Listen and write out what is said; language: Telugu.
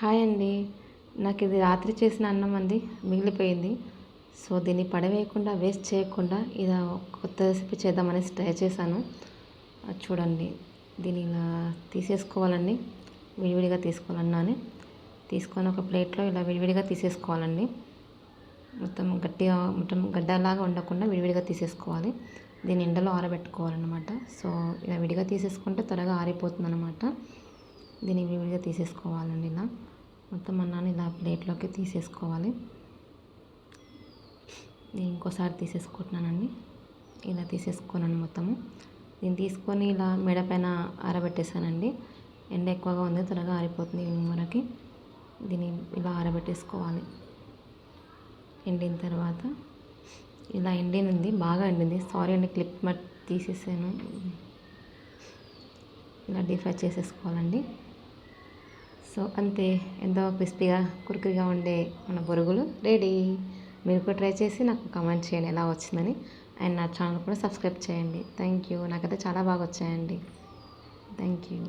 హాయ్ అండి. నాకు ఇది రాత్రి చేసిన అన్నం అంది మిగిలిపోయింది. సో దీన్ని పడవేయకుండా వేస్ట్ చేయకుండా ఇలా కొత్త రెసిపీ చేద్దామనేసి ట్రై చేశాను. అది చూడండి. దీన్ని ఇలా తీసేసుకోవాలండి. విడివిడిగా తీసుకోవాలన్నాను. తీసుకొని ఒక ప్లేట్లో ఇలా విడివిడిగా తీసేసుకోవాలండి. మొత్తం గట్టిగా మొత్తం గడ్డలాగా ఉండకుండా విడివిడిగా తీసేసుకోవాలి. దీన్ని ఎండలో ఆరబెట్టుకోవాలన్నమాట. సో ఇలా విడిగా తీసేసుకుంటే త్వరగా ఆరిపోతుంది అనమాట దీన్ని విడివిడిగా తీసేసుకోవాలండి ఇలా. మొత్తం అన్నాన్ని ఇలా ప్లేట్లోకి తీసేసుకోవాలి. నేను ఇంకోసారి తీసేసుకుంటున్నానండి. ఇలా తీసేసుకోనండి మొత్తము. దీన్ని తీసుకొని ఇలా మెడ పైన ఆరబెట్టేసానండి. ఎండ ఎక్కువగా ఉంది త్వరగా ఆరిపోతుంది ఈవినింగ్ వరకు దీన్ని ఇలా ఆరబెట్టేసుకోవాలి. ఎండిన తర్వాత ఇలా ఎండినంది బాగా ఎండింది సారీ అండి క్లిప్ మట్ తీసేసాను. ఇలా డీప్ ఫ్రై చేసేసుకోవాలండి. సో అంతే ఎంతో క్రిస్పీగా కురుకురిగా ఉండే మన బొరుగులు రెడీ. మీరు కూడా ట్రై చేసి నాకు కమెంట్ చేయండి ఎలా వచ్చిందని. అండ్ నా ఛానల్ కూడా సబ్స్క్రైబ్ చేయండి. Thank you. నాకైతే చాలా బాగా వచ్చాయండి. Thank you.